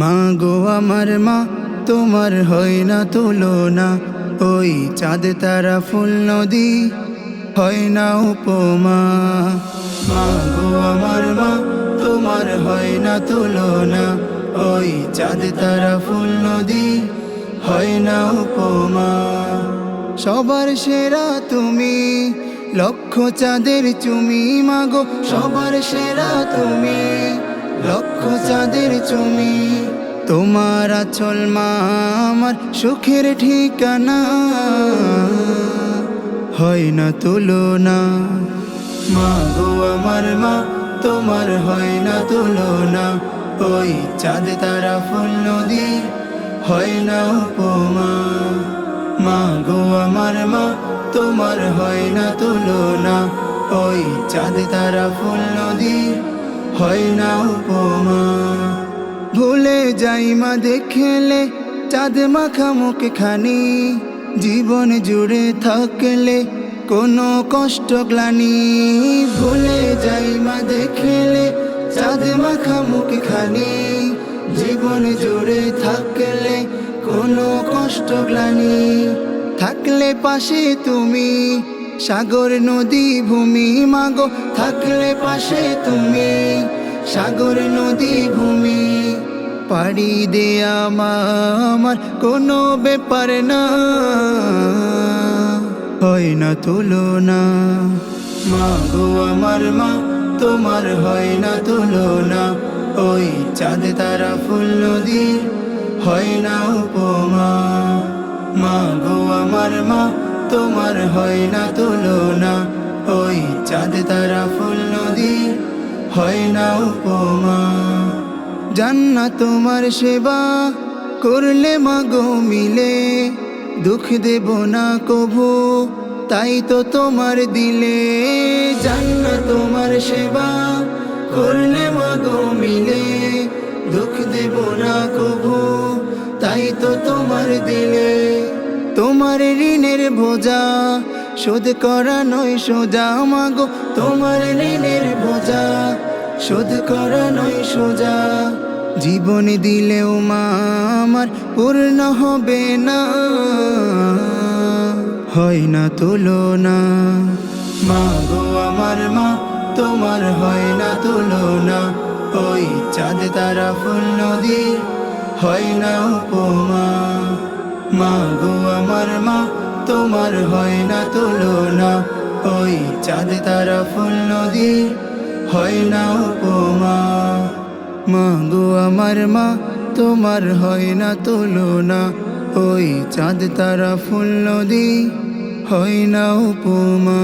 মা গো আমার মা, তোমার হয় না তুলনা। ওই চাঁদ, তারা ফুল, নদী হয় না উপমা। মা গো আমার মা, তোমার হয় না তুলনা। ওই চাঁদ, তারা ফুল, নদী হয় না উপমা। সবার সেরা তুমি, লক্ষ চাঁদের চুমি মাগো সবার সেরা তুমি লক্ষ চাঁদের চুমি তোমার আচল মা, আমার সুখের ঠিকানা। হয় না তুলনা, মা গো আমার মা, তোমার হয় না তুলনা। ওই চাঁদ তারা ফুল নদী, হয় না উপমা। মা গো আমার মা, তোমার হয় না তুলনা। ওই চাঁদ তারা ফুল নদী হয় না উপমা। ভুলে যাই মা দেখলে চাঁদ মাখা মুখ খানি জীবন জুড়ে থাকলে কোনো কষ্ট গ্লানি। ভুলে যাই মা দেখলে চাঁদ মাখা মুখ খানি জীবন জুড়ে থাকলে কোনো কষ্ট গ্লানি। থাকলে পাশে তুমি। সাগর নদী ভূমি মাগো, থাকলে পাশে তুমি। সাগর নদী ভূমি, পাড়ি মা আমার, কোনো ব্যাপার না। হয় না তুলনা মা গো আমার মা, তোমার হয় না তুলনা। ওই চাঁদ, তারা, ফুল, নদী, হয় না উপমা। মা গো আমার মা তোমার হয় না তুলনা। ওই চাঁদ, তারা, ফুল, নদী হয় না উপমা। জান্না তোমার সেবা করলে মাগো মিলে। দুঃখ দেব না কভু তাই তো তোমার দিলে। জান্না তোমার সেবা করলে মাগো মিলে। দুঃখ দেব না কভু তাই তো তোমার দিলে। তোমার ঋণের বোঝা, শোধ করা নয় সোজা মাগো তোমার ঋণের বোঝা, শোধ করা নয় সোজা। জীবন দিলেও মা আমার পূর্ণ হবে না। হয় না তুলনা। মা গো আমার মা, তোমার হয় না তুলনা। ওই চাঁদ তারা ফুল নদী হয় না উপমা। মা গো আমার মা, তোমার হয় না তুলনা। ওই চাঁদ, তারা ফুল, নদী হয় না উপমা। মা গো আমার মা, তোমার হয় না তুলনা। ওই চাঁদ, তারা ফুল, নদী হয় না উপমা।